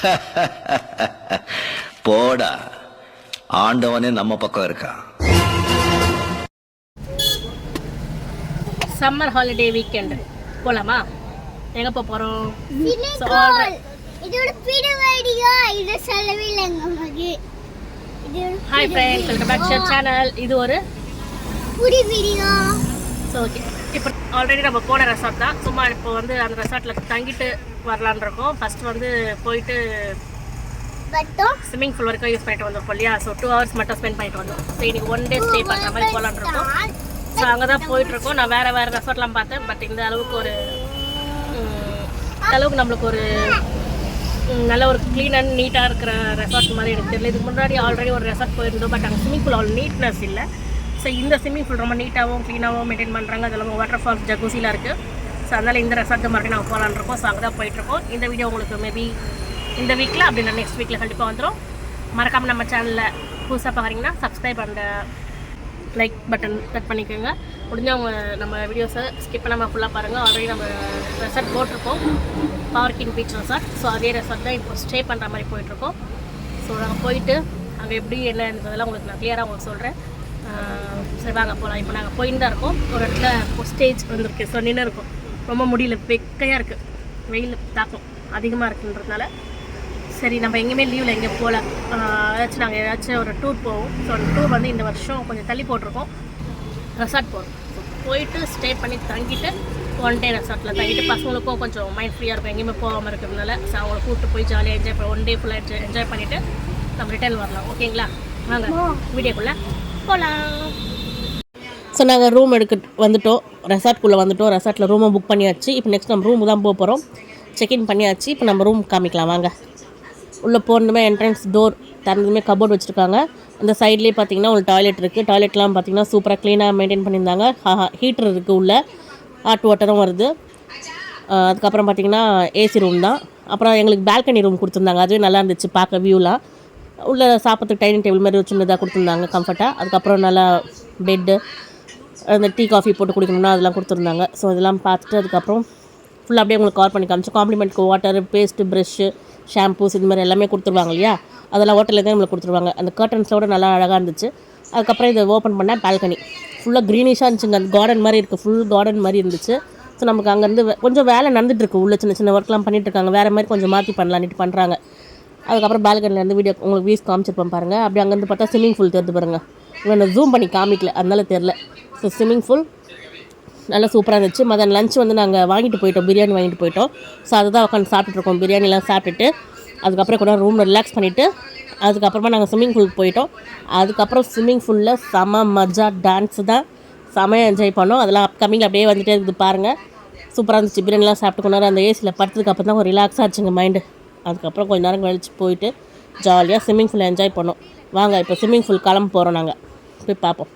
போடா. ஆண்டவனே நம்ம பக்கம் இருக்கான் சம்மர் ஹாலிடே வீக்கெண்டு போகலாமா எங்கே சிலிகான் இதோட பிற வீடியோ இது சொல்லவே இல்லைங்க hi friends welcome back to channel இது ஒரு புடி வீடியோ ஸோ ஓகே இப்போ ஆல்ரெடி நம்ம போன ரெசார்ட் தான். சும்மா இப்போ வந்து அந்த ரெசார்ட்டில் தங்கிட்டு வரலான்னு இருக்கோம். ஃபர்ஸ்ட் வந்து போயிட்டு ஸ்விம்மிங் பூல் வரைக்கும் யூஸ் பண்ணிட்டு வந்தோம் இல்லையா? ஸோ டூ ஹவர்ஸ் மட்டும் ஸ்பெண்ட் பண்ணிட்டு வந்தோம். ஸோ இன்னைக்கு ஒன் டே ஸ்டே பண்ணுற மாதிரி போகலான் இருக்கோம். ஸோ அங்கே தான் போயிட்டுருக்கோம் நான் வேறு வேறு ரெசார்ட்லாம் பார்த்தேன். பட் இந்த அளவுக்கு ஒரு அளவுக்கு நம்மளுக்கு ஒரு நல்ல ஒரு க்ளீன் அண்ட் நீட்டாக இருக்கிற ரெசார்ட் மாதிரி எனக்கு தெரியல. இதுக்கு முன்னாடி ஆல்ரெடி ஒரு ரெசார்ட் போயிருந்தோம். பட் அங்கே ஸ்விம்மிங் பூல் அவ்வளோ நீட்னஸ் இல்லை. ஸோ இந்த ஸ்விம்மிங் பூல் ரொம்ப நீட்டாகவும் க்ளீனாகவும் மெயின்டைன் பண்ணுறாங்க அது இல்லாமல் வாட்டர் ஃபால்ஸ் ஜக்கூசிலாம் இருக்குது ஸோ அதனால் இந்த ரெசார்ட்டு மறுபடியும் நாங்கள் போகலான்னு இருக்கோம். ஸோ அங்கே தான் போயிட்டுருக்கோம் இந்த வீடியோ உங்களுக்கு மேபி இந்த வீக்கில் அப்படின்னா நெக்ஸ்ட் வீக்கில் கண்டிப்பாக வந்துடும் மறக்காமல் நம்ம சேனலில் புதுசாக பார்க்குறீங்கன்னா சப்ஸ்கிரைப் அந்த லைக் பட்டன் கட் பண்ணிக்கோங்க. முடிஞ்சவங்க நம்ம வீடியோஸை ஸ்கிப் பண்ணாமல் ஃபுல்லாக பாருங்கள் ஆல்ரெடி நம்ம ரெசார்ட் போட்டிருக்கோம். பார்க்கிங் பீச் ரெசார்ட் ஸோ அதே ரெசார்ட் தான் இப்போ ஸ்டே பண்ணுற மாதிரி போயிட்டுருக்கோம் ஸோ நாங்கள் போயிட்டு அங்கே எப்படி என்னன்றதெல்லாம் உங்களுக்கு நான் கிளியராக உங்களுக்கு சொல்கிறேன் சரி வாங்க போகலாம் இப்போ நாங்கள் போயின்னு தான் இருக்கோம். ஒரு இடத்துல ஸ்டேஜ் வந்திருக்கு. நின்று இருக்கும். ரொம்ப முடியல. வெக்கையாக இருக்குது வெயில் தாக்கம் அதிகமாக இருக்குன்றதுனால சரி நம்ம எங்கேயுமே லீவில் எங்கேயும் போகல ஏதாச்சும் நாங்கள் ஏதாச்சும் ஒரு டூர் போவோம். ஸோ அந்த டூர் வந்து இந்த வருஷம் கொஞ்சம் தள்ளி போட்டிருக்கோம். ரெசார்ட் போகிறோம் போயிட்டு ஸ்டே பண்ணி தங்கிட்டு ஒன் டே ரெசார்ட்டில் தங்கிட்டு பசங்களுக்கும் கொஞ்சம் மைண்ட் ஃப்ரீயாக இருக்கும். எங்கேயுமே போகாமல் இருக்கிறதுனால. ஸோ அவங்கள கூப்பிட்டு போய் ஜாலியாக என்ஜாய் பண்ண ஒன் டே ஃபுல்லாக என்ஜாய் என்ஜாய் பண்ணிவிட்டு நம்ம ரிட்டர்ன் வரலாம். ஓகேங்களா வாங்க வீடியோக்குள்ளே போகலாம் ஸோ நாங்கள் ரூம் எடுக்க வந்துட்டோம். ரெசார்ட்குள்ளே வந்துட்டோம். ரெசார்ட்டில் ரூமை புக் பண்ணியாச்சு. இப்போ நெக்ஸ்ட் நம்ம ரூம் தான் போக போகிறோம் செக்இன் பண்ணியாச்சு. இப்போ நம்ம ரூம் காமிக்கலாம். வாங்க. உள்ளே போனதுமே என்ட்ரன்ஸ் டோர் திறந்ததுமே கபோர்ட் வச்சுருக்காங்க. அந்த சைட்லேயே பார்த்தீங்கன்னா ஒரு டாய்லெட் இருக்குது டாய்லெட்லாம் பார்த்தீங்கன்னா சூப்பராக க்ளீனாக மெயின்டைன் பண்ணியிருந்தாங்க. ஹீட்டர் இருக்குது உள்ளே. ஹாட் வாட்டரும் வருது. அதுக்கப்புறம் பார்த்தீங்கன்னா ஏசி ரூம் தான். அப்புறம் எங்களுக்கு பால்கனி ரூம் கொடுத்துருந்தாங்க. அதுவே நல்லா இருந்துச்சு பார்க்க வியூலாம் உள்ளே சாப்பிட்றதுக்கு டைனிங் டேபிள் மாதிரி ஒரு சின்னதாக கொடுத்துருந்தாங்க கம்ஃபர்ட்டாக அதுக்கப்புறம் நல்லா பெட்டு அந்த டீ காஃபி போட்டு குடிக்கணும்னா அதெல்லாம் கொடுத்துருந்தாங்க. ஸோ இதெல்லாம் பார்த்துட்டு அதுக்கப்புறம் ஃபுல்லாக அப்படியே உங்களுக்கு கால் பண்ணி காமிச்சு காம்ப்ளிமெண்ட்க்கு வாட்டர் பேஸ்ட்டு ப்ரெஷ்ஷு ஷாம்பூஸ் இது மாதிரி எல்லாமே கொடுத்துருவாங்க இல்லையா? அதெல்லாம் ஹோட்டலில் தான் நம்மளுக்கு கொடுத்துருவாங்க. அந்த கர்டன்ஸோட நல்லா அழகாக இருந்துச்சு. அதுக்கப்புறம் இதை ஓப்பன் பண்ணால் பால்கனி ஃபுல்லாக க்ரீனிஷாக இருந்துச்சுங்க. அந்த கார்டன் மாதிரி இருக்குது ஃபுல் கார்டன் மாதிரி இருந்துச்சு. ஸோ நமக்கு அங்கேருந்து கொஞ்சம் வேலை நடந்துட்டுருக்கு உள்ள சின்ன சின்ன ஒர்க்லாம் பண்ணிகிட்ருக்காங்க இருக்காங்க. வேறு மாதிரி கொஞ்சம் மாற்றி பண்ணலான்ட்டு பண்ணுறாங்க அதுக்கப்புறம் பால்கனிலேருந்து வீடியோ உங்களுக்கு வீஸ் காமிச்சிருப்பேன் பாருங்கள் அப்படி அங்கேருந்து பார்த்தா ஸ்விம்மிங் ஃபூல் தெரிஞ்சு பாருங்கள் இவ்வளோ ஜூம் பண்ணி காமிக்கல அதனால தெரில ஸோ ஸ்விம்மிங் ஃபூல் நல்லா சூப்பராக இருந்துச்சு. மதியம் லஞ்ச் வந்து நாங்கள் வாங்கிட்டு போயிட்டோம் பிரியாணி வாங்கிட்டு போயிட்டோம். ஸோ அதுதான் உட்காந்து சாப்பிட்டுருக்கோம் பிரியாணிலாம் சாப்பிட்டுட்டு அதுக்கப்புறம் கூட ரூமில் ரிலாக்ஸ் பண்ணிவிட்டு அதுக்கப்புறமா நாங்கள் ஸ்விம்மிங் ஃபூலுக்கு போயிட்டோம். அதுக்கப்புறம் ஸ்விம்மிங் ஃபுல்லில் செம மஜா டான்ஸ் தான். செமையாக என்ஜாய் பண்ணோம். அதெல்லாம் அப்கமிங் அப்படியே வந்துட்டே இருக்குது பாருங்கள் சூப்பராக இருந்துச்சு. பிரியாணிலாம் சாப்பிட்டு கொண்டாரு அந்த ஏசியில் படுத்ததுக்கு அப்புறம் தான் ஒரு ரிலாக்ஸாக ஆச்சுங்க மைண்டு அதுக்கப்புறம் கொஞ்ச நேரம் கழிச்சு போயிட்டு ஜாலியாக ஸ்விம்மிங் பூல் என்ஜாய் பண்ணோம். வாங்க இப்போ ஸ்விம்மிங் ஃபுல் கிளம்ப போகிறோம் நாங்கள் போய் பார்ப்போம்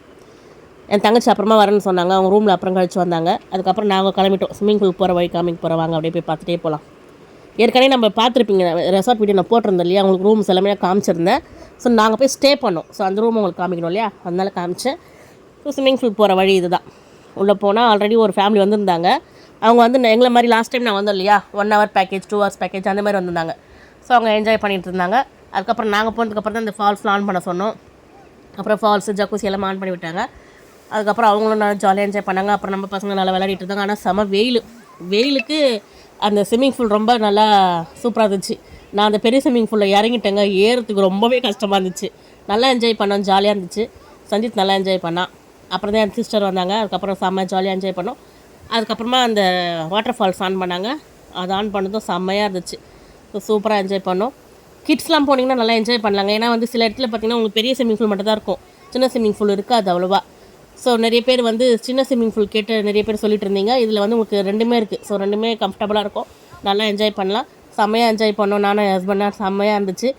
என் தங்கச்சி அப்புறமா வரேன்னு சொன்னாங்க. அவங்க ரூமில் அப்புறம் கழிச்சு வந்தாங்க. அதுக்கப்புறம் நாங்கள் கிளம்பிட்டோம். ஸ்விம்மிங் ஃபூல் போகிற வழி காமிக்க போகிறோம் வாங்க அப்படியே போய் பார்த்துட்டே போகலாம் ஏற்கனவே நம்ம பார்த்துருப்பீங்க ரெசார்ட் வீடியோ நான் போட்டிருந்தேன் இல்லையா? உங்களுக்கு ரூம்ஸ் எல்லாமே காமிச்சிருந்தேன். ஸோ நாங்கள் போய் ஸ்டே பண்ணோம். ஸோ அந்த ரூம் உங்களுக்கு காமிக்கணும் இல்லையா? அதனால காமிச்சேன். ஸோ ஸ்விம்மிங் ஃபூல் போகிற வழி இதுதான். உள்ளே போனால் ஆல்ரெடி ஒரு ஃபேமிலி வந்திருந்தாங்க. அவங்க வந்து எங்களை மாதிரி லாஸ்ட் டைம் நான் வந்தோம் இல்லையா? One hour package two hours package அந்த மாதிரி வந்திருந்தாங்க. ஸோ அவங்க என்ஜாய் பண்ணிட்டு இருந்தாங்க. அதுக்கப்புறம் நாங்கள் போனதுக்கப்புறம் தான் இந்த ஃபால்ஸ்லாம் ஆன் பண்ண சொன்னோம். அப்புறம் ஃபால்ஸு ஜக்கூசி எல்லாம் ஆன் பண்ணி விட்டாங்க. அதுக்கப்புறம் அவங்களும் நல்லா ஜாலியாக என்ஜாய் பண்ணாங்க. அப்புறம் நம்ம பசங்க நல்லா விளையாடிட்டு இருந்தாங்க. ஆனால் செம வெயில். வெயிலுக்கு அந்த ஸ்விம்மிங் பூல் ரொம்ப நல்லா சூப்பராக இருந்துச்சு. நான் அந்த பெரிய ஸ்விம்மிங் பூலில் இறங்கிட்டேங்க. ஏறத்துக்கு ரொம்பவே கஷ்டமாக இருந்துச்சு. நல்லா என்ஜாய் பண்ணோம். ஜாலியாக இருந்துச்சு. சஞ்சித் நல்லா என்ஜாய் பண்ணான். அப்புறம் தான் என் சிஸ்டர் வந்தாங்க. அதுக்கப்புறம் செம்ம ஜாலியாக என்ஜாய் பண்ணோம். அதுக்கப்புறமா அந்த வாட்டர் ஃபால்ஸ் ஆன் பண்ணாங்க. அது ஆன் பண்ணதும் செம்மையாக இருந்துச்சு. ஸோ சூப்பராக என்ஜாய் பண்ணோம். கிட்ஸ்லாம் போனீங்கன்னா நல்லா என்ஜாய் பண்ணலாங்க. ஏன்னா வந்து சில இடத்துல பார்த்தீங்கன்னா உங்களுக்கு பெரிய ஸ்விம்மிங் பூல் மட்டும் தான் இருக்கும். சின்ன ஸ்விம்மிங் பூல் இருக்காது அவ்வளோவா. ஸோ நிறைய பேர் வந்து சின்ன ஸ்விம்மிங் பூல் கேட்டு நிறைய பேர் சொல்லிட்டு இருந்தீங்க. இதில் வந்து உங்களுக்கு ரெண்டுமே இருக்குது ஸோ ரெண்டுமே கம்ஃபர்டபுளாக இருக்கும். நல்லா என்ஜாய் பண்ணலாம். செம்மையாக என்ஜாய் பண்ணோம். நானும் என் ஹஸ்பண்டாக செம்மையாக இருந்துச்சு.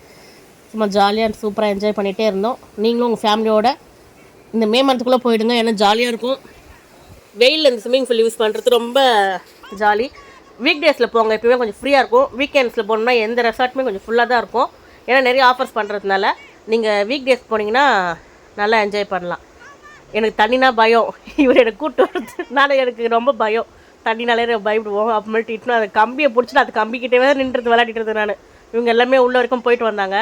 சும்மா ஜாலியாக சூப்பராக என்ஜாய் பண்ணிகிட்டே இருந்தோம். நீங்களும் உங்கள் ஃபேமிலியோட இந்த மே மந்த்துக்குள்ளே போயிடுங்க. ஏன்னா ஜாலியாக இருக்கும். வெயிலில் இந்த ஸ்விம்மிங் பூல் யூஸ் பண்ணுறது ரொம்ப ஜாலி வீக் டேஸில் போங்க எப்பயுமே கொஞ்சம் ஃப்ரீயாக இருக்கும். வீக்கெண்ட்ஸில் போனோம்னா எந்த ரெசார்ட்டுமே கொஞ்சம் ஃபுல்லாக தான் இருக்கும். ஏன்னா நிறைய ஆஃபர்ஸ் பண்ணுறதுனால நீங்கள் வீக் டேஸ் போனீங்கன்னா நல்லா என்ஜாய் பண்ணலாம். எனக்கு தண்ணினா பயம். இவர் எனக்கு கூட்டு வரதுனால எனக்கு ரொம்ப பயம். தண்ணினாலே பயப்படுவோம். அப்புறமேட்டு அது அந்த கம்பியை பிடிச்சிட்டு அது கம்பிக்கிட்டே தான் நின்றுட்டு விளையாடிட்டு இருந்தேன் நான். இவங்க எல்லாமே உள்ள வரைக்கும் போயிட்டு வந்தாங்க.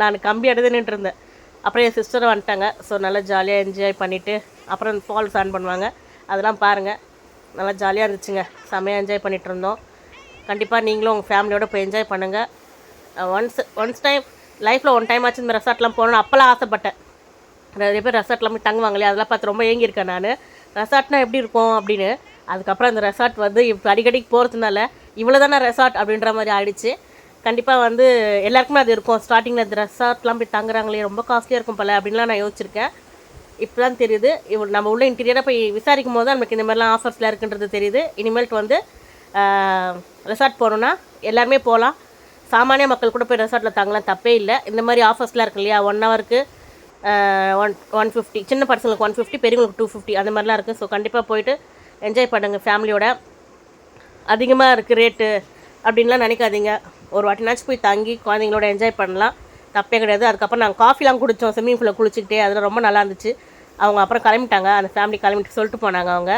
நான் கம்பி அடுத்து நின்றுருந்தேன் அப்புறம் என் சிஸ்டரும் வந்துட்டாங்க. ஸோ நல்லா ஜாலியாக என்ஜாய் பண்ணிவிட்டு அப்புறம் ஃபால்ஸ் ஆன் பண்ணுவாங்க. அதெல்லாம் பாருங்கள் நல்லா ஜாலியாக இருந்துச்சுங்க. செம்மையாக என்ஜாய் பண்ணிட்டு இருந்தோம் கண்டிப்பாக நீங்களும் உங்கள் ஃபேமிலியோட போய் என்ஜாய் பண்ணுங்கள் ஒன்ஸ் ஒன்ஸ் டைம் லைஃப்பில் ஒன் டைம் ஆச்சு இந்த ரெசார்ட்லாம் போகணும்னு அப்போல்லாம் ஆசைப்பட்டேன். நிறைய பேர் ரெசார்ட்லாம் போய் தங்குவாங்களே அதெல்லாம் பார்த்து ரொம்ப ஏங்கியிருக்கேன் நான். ரெசார்ட்னா எப்படி இருக்கும் அப்படின்னு அதுக்கப்புறம் அந்த ரெசார்ட் வந்து இப்போ அடிக்கடிக்கு போகிறதுனால இவ்வளோ தானே ரெசார்ட் அப்படின்ற மாதிரி ஆயிடுச்சு. கண்டிப்பாக வந்து எல்லாருக்குமே அது இருக்கும். ஸ்டார்டிங்கில் இந்த ரெசார்ட்லாம் போய் தங்குறாங்களே ரொம்ப காஸ்ட்லியாக இருக்கும் போல அப்படின்லாம் நான் யோசிச்சிருக்கேன். இப்போ தான் தெரியுது. இவ் நம்ம உள்ள இன்டீரியராக போய் விசாரிக்கும் போது தான் நமக்கு இந்த மாதிரிலாம் ஆஃபர்ஸ்லாம் இருக்குன்றது தெரியுது. இனிமேல்ட்டு வந்து ரெசார்ட் போகணுன்னா எல்லாருமே போகலாம் சாமானிய மக்கள் கூட போய் ரெசார்ட்டில் தங்கலாம். தப்பே இல்லை. இந்த மாதிரி ஆஃபர்ஸ்லாம் இருக்கு இல்லையா? ஒன் ஹவருக்கு ஒன் ஒன் ஃபிஃப்டி சின்ன பர்சனுக்கு ஒன் ஃபிஃப்டி பெரியவங்களுக்கு டூ ஃபிஃப்டி அந்த மாதிரிலாம் இருக்குது ஸோ கண்டிப்பாக போயிட்டு என்ஜாய் பண்ணுங்கள் ஃபேமிலியோட அதிகமாக இருக்குது ரேட்டு அப்படின்லாம் நினைக்காதீங்க. ஒரு வாட்டினாச்சும் போய் தங்கி குழந்தைங்களோட என்ஜாய் பண்ணலாம். தப்பே கிடையாது. அதுக்கப்புறம் நாங்கள் காஃபிலாம் குடித்தோம் ஸ்விம்மிங் பூலில் குளிச்சுக்கிட்டே அதில் ரொம்ப நல்லா இருந்துச்சு. அவங்க அப்புறம் கிளம்பிட்டாங்க. அந்த ஃபேமிலி கிளம்பிட்டு சொல்லிட்டு போனாங்க அவங்க.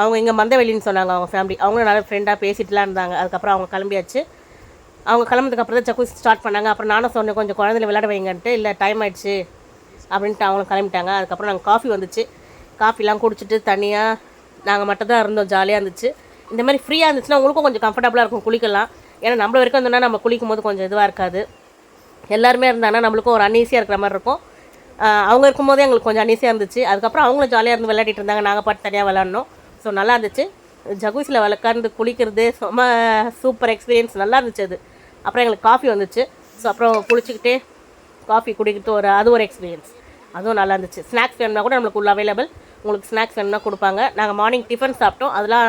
அவங்க இங்கே மந்தவெளின்னு சொன்னாங்க அவங்க ஃபேமிலி அவங்களும் நல்லா ஃப்ரெண்டாக பேசிட்டுலாம் இருந்தாங்க. அதுக்கப்புறம் அவங்க கிளம்பியாச்சு. அவங்க கிளம்புறதுக்கு அப்புறம் தான் ஜக்கூஸ் ஸ்டார்ட் பண்ணாங்க. அப்புறம் நானும் சொன்னேன் கொஞ்சம் குழந்தைல விளையாட வைங்கன்ட்டு. இல்லை டைம் ஆயிடுச்சு. அப்படின்ட்டு அவங்களும் கிளம்பிட்டாங்க. அதுக்கப்புறம் நாங்கள் காஃபி வந்துச்சு. காஃபிலாம் குடிச்சிட்டு தனியாக நாங்கள் மட்டும் தான் இருந்தோம். ஜாலியாக இருந்துச்சு. இந்த மாதிரி ஃப்ரீயாக இருந்துச்சுன்னா உங்களுக்கும் கொஞ்சம் கம்ஃபர்டபுளாக இருக்கும் குளிக்கலாம். ஏன்னா நம்மள வரைக்கும் இருந்தோம்னா நம்ம குளிக்கும் போது கொஞ்சம் இதுவாக இருக்காது. எல்லாருமே இருந்தாங்கன்னா நம்மளுக்கும் ஒரு அன்ஈஸியாக இருக்கிற மாதிரி இருக்கும். அவங்க இருக்கும்போதே எங்களுக்கு கொஞ்சம் அன்ஈஸியாக இருந்துச்சு. அதுக்கப்புறம் அவங்களும் ஜாலியாக இருந்து விளையாடிட்டு இருந்தாங்க. நாங்கள் பாட்டு தனியாக விளாட்னோம் ஸோ நல்லா இருந்துச்சு. ஜகுஸில் விளக்காந்து குளிக்கிறது ரொம்ப சூப்பர் எக்ஸ்பீரியன்ஸ் நல்லா இருந்துச்சு அது. அப்புறம் எங்களுக்கு காஃபி வந்துச்சு. ஸோ அப்புறம் குளிச்சுக்கிட்டே காஃபி குடிக்கிட்டு ஒரு அது ஒரு எக்ஸ்பீரியன்ஸ் அதுவும் நல்லா இருந்துச்சு. ஸ்நாக்ஸ் வேணும்னா கூட நம்மளுக்கு உள்ள அவைலபிள் உங்களுக்கு ஸ்நாக்ஸ் வேணும்னா கொடுப்பாங்க. நாங்கள் மார்னிங் டிஃபன் சாப்பிட்டோம். அதெல்லாம்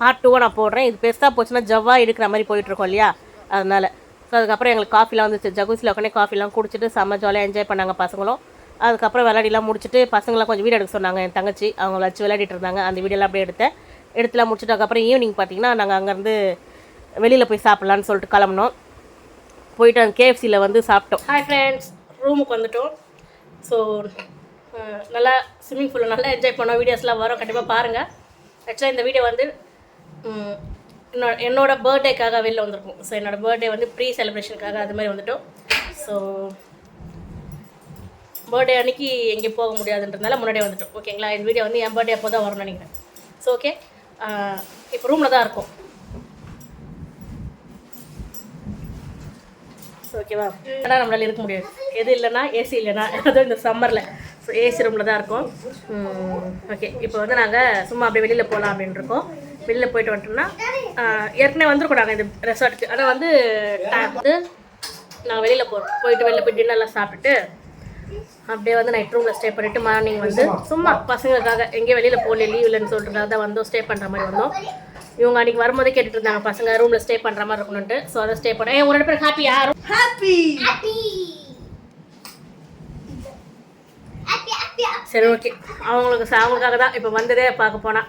பார்ட் டூவாக நான் போடுறேன். இது பெருசாக போச்சுன்னா ஜவ்வாக எடுக்கிற மாதிரி போயிட்டுருக்கோம் இல்லையா? அதனால். ஸோ அதுக்கப்புறம் எங்களுக்கு காஃபிலாம் வந்துச்சு. ஜகுஸில் உடனே காஃபிலாம் குடிச்சிட்டு செம்ம ஜாலியாக என்ஜாய் பண்ணாங்க பசங்களும். அதுக்கப்புறம் விளையாடிலாம் முடிச்சுட்டு பசங்களாம் கொஞ்சம் வீடியோ எடுக்க சொன்னாங்க. என் தங்கச்சி அவங்க வச்சு விளையாடிட்டு இருந்தாங்க. அந்த வீடியோலாம் அப்படியே எடுத்தேன். எடுத்துலாம் முடிச்சுட்டு அதுக்கப்புறம் ஈவினிங் பார்த்தீங்கன்னா நாங்கள் அங்கேருந்து வெளியில் போய் சாப்பிட்லான்னு சொல்லிட்டு கிளம்புனோம். போயிட்டு அந்த கேஎஃப்சியில் வந்து சாப்பிட்டோம். ஹாய் ஃப்ரெண்ட்ஸ் ரூமுக்கு வந்துட்டோம். ஸோ நல்லா ஸ்விம்மிங் பூலில் நல்லா என்ஜாய் பண்ணோம். வீடியோஸ்லாம் வரும். கண்டிப்பாக பாருங்கள் ஆக்சுவலாக இந்த வீடியோ வந்து என்னோட என்னோட பர்த்டேக்காக வெளில வந்திருக்கும். ஸோ என்னோட பர்த்டே வந்து ப்ரீ செலிப்ரேஷனுக்காக அது மாதிரி வந்துட்டோம். ஸோ பர்த்டே அன்னைக்கு எங்கேயும் போக முடியாதுன்றதுனால முன்னாடியே வந்துட்டோம். ஓகேங்களா இந்த வீடியோ வந்து என் பர்த்டே அப்போ தான் வரும்னு நினைக்கிறேன். ஸோ ஓகே இப்போ ரூமில் தான் இருக்கும். ஓகேவா ஆனால் நம்மளால இருக்க முடியாது? எது இல்லைன்னா ஏசி இல்லைன்னா. அதுவும் இந்த சம்மரில் ஸோ ஏசி ரூமில் தான் இருக்கும். ஓகே இப்போ வந்து நாங்கள் சும்மா அப்படியே வெளியில் போகலாம் அப்படின்னு இருக்கோம். வெளியில் போயிட்டு வந்துட்டோம்னா ஏற்கனவே வந்திருக்கோம் நாங்கள் இந்த ரெசார்ட்டுக்கு ஆனால் வந்து வந்து நாங்கள் வெளியில் போகிறோம் போயிட்டு வெளியில் போய் டின்னர்லாம் சாப்பிட்டுட்டு அப்படியே வந்து நைட் ரூமில் ஸ்டே பண்ணிவிட்டு மார்னிங் வந்து சும்மா பசங்களுக்காக எங்கேயும் வெளியில் போகல லீவ் இல்லைன்னு சொல்கிறதுக்காக தான் வந்தோம் ஸ்டே பண்ணுற மாதிரி வந்தோம். இவங்க அன்றைக்கி வரும்போதே கேட்டுட்டு இருந்தாங்க பசங்க ரூமில் ஸ்டே பண்ணுற மாதிரி இருக்கணும்ட்டு ஸோ அதை ஸ்டே பண்ணேன் ஏன் ஒரு ரெண்டு பேர் ஹாப்பியா ஹாப்பி ஹாப்பி ஹாப்பி சரி ஓகே அவங்களுக்கு அவங்களுக்காக தான் இப்போ வந்ததே பார்க்க போனால்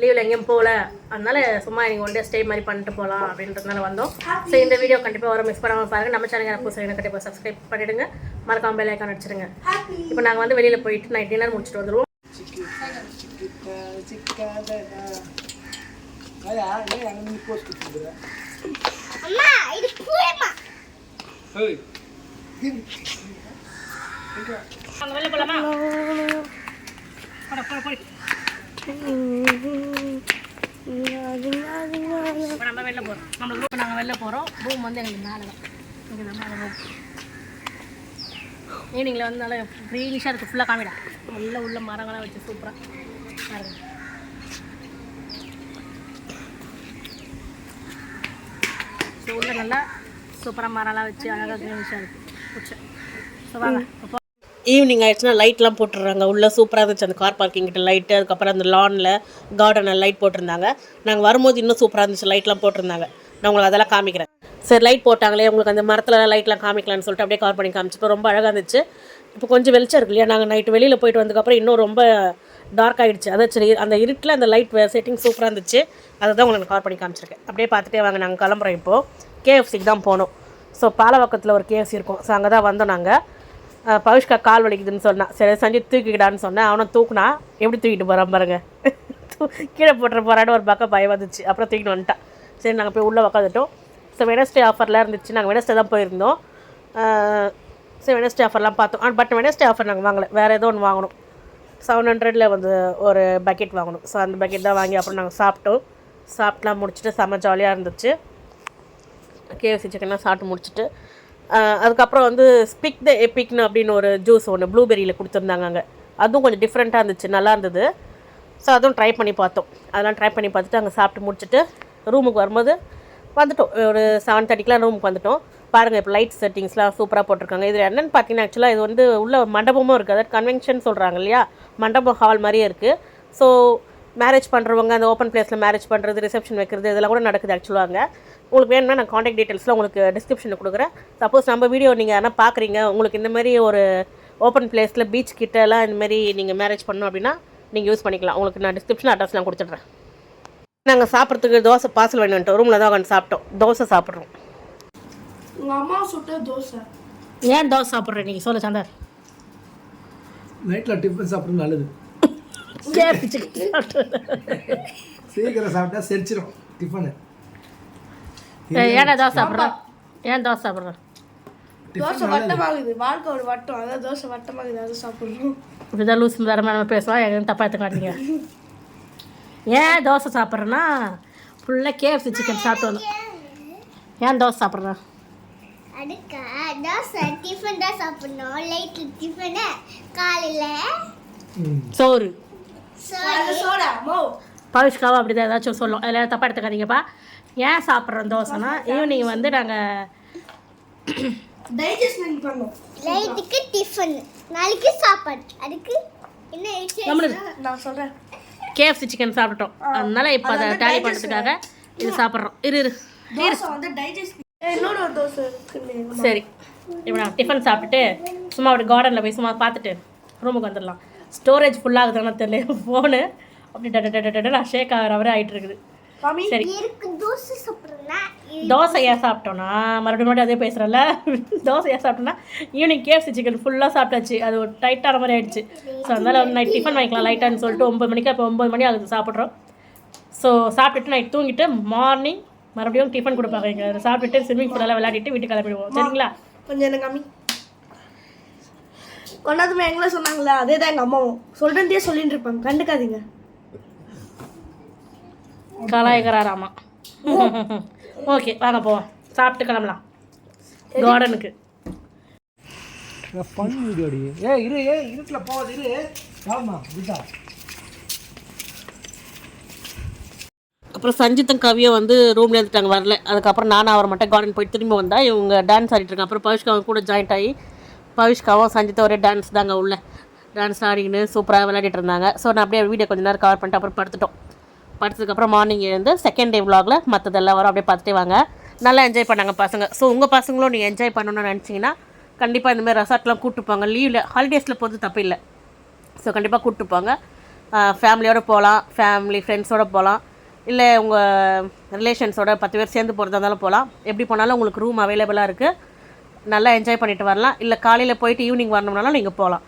லீவில் எங்கேயும் போகல. அதனால சும்மா நீங்கள் ஒன் டே ஸ்டே மாதிரி பண்ணிட்டு போகலாம் அப்படின்றதுனால வந்தோம். ஸோ இந்த வீடியோ கண்டிப்பாக வர மிஸ் பண்ணாமல் பாருங்கள் நம்ம சேனல் புதுசாக எனக்கு கண்டிப்பாக சப்ஸ்கிரைப் பண்ணிவிடுங்க மறக்காம பெல் ஐக்கான் அடிச்சிடுங்க இப்போ நாங்கள் வந்து வெளியில் போயிட்டு நைட் டின்னர் முடிச்சுட்டு வந்துடுவோம் போகலாமா போட போட போய் இப்போ நம்ம வெளில போகிறோம் நம்ம ரூம் நாங்கள் வெளில போகிறோம் ரூம் வந்து எங்களுக்கு மேலே தான் இங்கே தான் மேலே ரூம் ஈவினிங்கில் வந்து நல்லா க்ரீனிஷாக இருக்குது ஃபுல்லாக காமிடா நல்லா உள்ள மரங்கள்லாம் வச்சு சூப்பராக பாருங்க ஸோ உள்ள நல்லா சூப்பராக மரம்லாம் வச்சு அழகாக க்ரீனிஷாக இருக்குது பிடிச்சேன் ஸோ வாங்க ஈவினிங் ஆயிடுச்சுன்னா லைட்லாம் போட்டுடுறாங்க. உள்ளே சூப்பராக இருந்துச்சு. அந்த கார் பார்க்கிங் கிட்ட லைட்டு அதுக்கப்புறம் அந்த லானில் கார்டனில் லைட் போட்டிருந்தாங்க. நாங்கள் வரும்போது இன்னும் சூப்பராக இருந்துச்சு. லைட்லாம் போட்டிருந்தாங்க. நான் உங்களுக்கு அதெல்லாம் காமிக்கிறேன். சரி லைட் போட்டாங்களே உங்களுக்கு அந்த மரத்தில் லைட்லாம் காமிக்கலான்னு சொல்லிட்டு அப்படியே கவர் பண்ணி காமிச்சப்போ ரொம்ப அழகாக இருந்துச்சு. இப்போ கொஞ்சம் வெளிச்சம் இருக்கு இல்லையா? நாங்கள் நைட்டு வெளியில் போயிட்டு வந்ததுக்கப்புறம் இன்னும் ரொம்ப டார்க் ஆகிடுச்சு அதான் சரி அந்த இருட்டில் அந்த லைட் செட்டிங் சூப்பராக இருந்துச்சு. அதை தான் உங்களுக்கு கவர் பண்ணி காமிச்சிருக்கேன். அப்படியே பார்த்துட்டே வாங்க நாங்கள் கிளம்புறோம் இப்போது கேஎஃப்சிக்கு தான் போனோம். ஸோ பாலவாக்கத்தில் ஒரு கேஎஃப்சி இருக்கும். ஸோ அங்கே தான் வந்தோம் நாங்கள் பவிஷ்கா கால் வலிக்குதுன்னு சொன்னான் சரி சஞ்சய் தூக்கிக்கிடான்னு சொன்னேன் அவனை தூக்குனா எப்படி தூக்கிட்டு போகிறான் பாருங்க. கீழே போட்டுற போகிறான்னு ஒரு பக்கம் பயம் வந்துச்சு. அப்புறம் தூக்கிட்டு வந்துட்டான். சரி நாங்கள் போய் உள்ளே உக்காந்துட்டோம். ஸோ வெனஸ்டே ஆஃபர்லாம் இருந்துச்சு. நாங்கள் வெனஸ்டே தான் போயிருந்தோம். ஸோ வெனஸ்டே ஆஃபர்லாம் பார்த்தோம். பட் வெனஸ்டே ஆஃபர் நாங்கள் வாங்கலை. வேறு ஏதோ ஒன்று வாங்கணும். செவன் ஹண்ட்ரடில் வந்து ஒரு பக்கெட் வாங்கணும். ஸோ அந்த பக்கெட் தான் வாங்கி அப்புறம் நாங்கள் சாப்பிட்டோம். சாப்பிட்டுலாம் முடிச்சுட்டு செம்ம ஜாலியாக இருந்துச்சு. கேஎஃப்சி சிக்கன்லாம் சாப்பிட்டு முடிச்சுட்டு அதுக்கப்புறம் வந்து ஸ்பிக் த எப்பிக்னு அப்படின்னு ஒரு ஜூஸ் ஒன்று ப்ளூபெரியில் கொடுத்துருந்தாங்க அங்கே. அதுவும் கொஞ்சம் டிஃப்ரெண்ட்டாக இருந்துச்சு நல்லா இருந்தது. ஸோ அதுவும் ட்ரை பண்ணி பார்த்தோம். அதெல்லாம் ட்ரை பண்ணி பார்த்துட்டு அங்கே சாப்பிட்டு முடிச்சுட்டு ரூமுக்கு வரும்போது வந்துட்டோம். ஒரு செவன் தேர்ட்டிக்கெலாம் ரூமுக்கு வந்துட்டோம். பாருங்கள் இப்போ லைட் செட்டிங்ஸ்லாம் சூப்பராக போட்டிருக்காங்க. இது என்னென்னு பார்த்தீங்கன்னா ஆக்சுவலாக இது வந்து உள்ள மண்டபமும் இருக்குது அதாவது கன்வென்ஷன் சொல்கிறாங்க இல்லையா? மண்டபம் ஹால் மாதிரியே இருக்குது ஸோ மேரேஜ் பண்ணுறவங்க அந்த ஓப்பன் பிளேஸில் மேரேஜ் பண்ணுறது ரிசப்ஷன் வைக்கிறது இதெல்லாம் கூட நடக்குது ஆக்சுவலாக உங்களுக்கு வேணும்னா நான் காண்டாக்ட் டீட்டெயில்ஸ்லாம் உங்களுக்கு டிஸ்கிரிப்ஷனில் கொடுக்குறேன். சப்போஸ் நம்ம வீடியோ நீங்கள் யாரா பார்க்குறீங்க உங்களுக்கு இந்த மாதிரி ஒரு ஓப்பன் பிளேஸில் பீச் கிட்டலாம் இந்த மாதிரி நீங்கள் மேரேஜ் பண்ணணும் அப்படின்னா நீங்கள் யூஸ் பண்ணிக்கலாம். உங்களுக்கு நான் டிஸ்கிரிப்ஷன் அட்ரஸ்லாம் கொடுத்துட்றேன். நாங்கள் சாப்பிட்றதுக்கு தோசை பார்சல் வந்துட்டோம். ரூமில் தான் உட்காந்து சாப்பிட்டோம். தோசை சாப்பிட்றோம். உங்கள் அம்மா சுட்ட தோசை. ஏன் தோசை சாப்பிட்றேன் நீங்கள் சொல்ல சந்தர் நைட்டில் டிஃபன் சாப்பிட்றது நல்லது. சீக்கிரம் சாப்பிட்டா செரிச்சிடும் டிஃபனு ஏன்னா தோசை சாப்பிட்றேன் ஏன் தோசை சாப்பிட்றேன் தோசை வட்டமாகுது வாழ்க்கை ஒரு வட்டம். அதான் தோசை வட்டமாகுது அதை சாப்பிட்றோம். இப்படிதான் லூஸ் வேறு நம்ம பேசுவோம் எங்க தப்பாக எடுத்துக்காதீங்க ஏன் தோசை சாப்பிட்றேன்னா ஃபுல்லாக கேஎஃப்சி சிக்கன் சாப்பிட்டு வந்தோம் ஏன் தோசை சாப்பிட்றேன் அதுக்கா தோசை டிஃபன் தான் சாப்பிடணும். லைட் டிஃபனு காலையில் சோறு. சோடா மோ. பவிஷ்காவும் அப்படி தான் ஏதாச்சும் சொல்லும். அதில் தப்பாக எடுத்துக்காதீங்கப்பா ஏன் சாப்பிட்றோம் தோசைனா ஈவினிங் வந்து நாங்கள் பண்ணும் லைட்டுக்கு டிஃபன் நாளைக்கு சாப்பாடு அதுக்கு என்ன நான் சொல்கிறேன் கேஎஃப்சி சிக்கன் சாப்பிட்டோம் அதனால இப்போ அதை டேலி பண்ணுறதுக்காக இது சாப்பிட்றோம் இரு இரு தோசை வந்து டைஜஸ்ட் இன்னொரு ஒரு தோசை இருக்குன்னு சரி இப்போ நான் டிஃபன் சாப்பிட்டுட்டு சும்மா அப்படி கார்டனில் போய் சும்மா பார்த்துட்டு ரூமுக்கு வந்துடலாம் ஸ்டோரேஜ் ஃபுல்லாகுதுன்னு தெரியல ஃபோனு அப்படி டட நான் ஷேக் ஆகிற வரை ஆகிட்டு இருக்குது சரி. தோசை சாப்பிட்றேன்னா தோசை ஏன் சாப்பிட்டோன்னா மறுபடியும் மறுபடியும் அதே பேசுகிறேன்ல தோசை ஏன் சாப்பிட்டோன்னா ஈவினிங் கேஎஃப்சி சிக்கன் ஃபுல்லாக சாப்பிட்டாச்சு. அது ஒரு டைட்டான மாதிரி ஆயிடுச்சு. ஸோ அதனால் வந்து நைட் டிஃபன் வாங்கிக்கலாம் லைட்டான்னு சொல்லிட்டு ஒம்பது மணிக்கு அப்போ ஒம்பது மணி ஆகுது சாப்பிட்றோம். ஸோ சாப்பிட்டுட்டு நைட் தூங்கிட்டு மார்னிங் மறுபடியும் டிஃபன் கொடுப்பாங்க. எங்க அதை சாப்பிட்டுட்டு ஸ்விம்மிங் பூலெல்லாம் விளையாடிட்டு வீட்டுக்கு கிளம்பிடுவோம். சரிங்களா? கொஞ்சம் எனக்கு அம்மி கொண்டாதுமே எங்களை சொன்னாங்களே? அதே தான் எங்கள் அம்மாவும். சொல்கிறதே சொல்லிட்டு இருப்பாங்க. கண்டுக்காதீங்க. கலாய்கராராமா ஓகே வாங்க போவோம். சாப்பிட்டு கிளம்பலாம். கார்டனுக்கு ஃபன் வீடியோடி ஏ இரு ஏ இருட்டில் போகாது இரு. ஆமா விட்டா அப்புறம் சஞ்சித்தும் கவியும் வந்து ரூம்ல இருந்துட்டாங்க வரல. அதுக்கப்புறம் நானும் அவர் மட்டும் கார்டன் போய் திரும்பி வந்தா இவங்க டான்ஸ் ஆடிட்டு இருக்காங்க. அப்புறம் பவிஷ்காவும் கூட ஜாயின்ட் ஆகி பவிஷ்காவும் சஞ்சித்தும் ஒரே டான்ஸ் தாங்க உள்ள. டான்ஸ் ஆடிக்கின்னு சூப்பராக விளையாடிட்டு இருந்தாங்க. ஸோ நான் அப்படியே வீடியோ கொஞ்ச நேரம் கவர் பண்ணிட்டு அப்புறம் படுத்துட்டோம். படுத்ததுக்கப்புறம் மார்னிங் எழுந்து செகண்ட் டே விலாகில் மற்றதெல்லாம் வரும். அப்படியே பார்த்துட்டே வாங்க. நல்லா என்ஜாய் பண்ணாங்க பசங்க. ஸோ உங்கள் பசங்களும் நீங்கள் என்ஜாய் பண்ணணும்னு நினச்சிங்கன்னா கண்டிப்பாக இந்த மாதிரி ரெசார்ட்லாம் கூப்பிட்டுப்பாங்க லீவில் ஹாலிடேஸில் போகிறது தப்பு இல்லை. ஸோ கண்டிப்பாக கூப்பிட்டு போங்க. ஃபேமிலியோடு போகலாம் ஃபேமிலி ஃப்ரெண்ட்ஸோடு போகலாம் இல்லை உங்கள் ரிலேஷன்ஸோட பத்து பேர் சேர்ந்து போகிறதா இருந்தாலும் போகலாம் எப்படி போனாலும் உங்களுக்கு ரூம் அவைலபிளாக இருக்குது நல்லா என்ஜாய் பண்ணிட்டு வரலாம். இல்லை காலையில் போயிட்டு ஈவினிங் வரணும்னாலும் நீங்கள் போகலாம்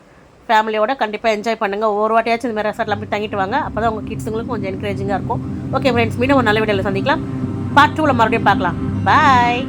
ஃபேமிலியோட கண்டிப்பாக என்ஜாய் பண்ணுங்கள் ஒவ்வொரு வாட்டியாச்சும் இந்த மாதிரி ரெசார்ட்டில் போய் தங்கிட்டு வாங்க. அப்போ தான் உங்கள் கிட்ஸுங்களுக்கும் கொஞ்சம் என்கரேஜிங்காக இருக்கும். ஓகே ஃப்ரெண்ட்ஸ் மீண்டும் ஒரு நல்ல வீடியோவில் சந்திக்கலாம். பார்ட் டூவில் மறுபடியும் பார்க்கலாம். பாய்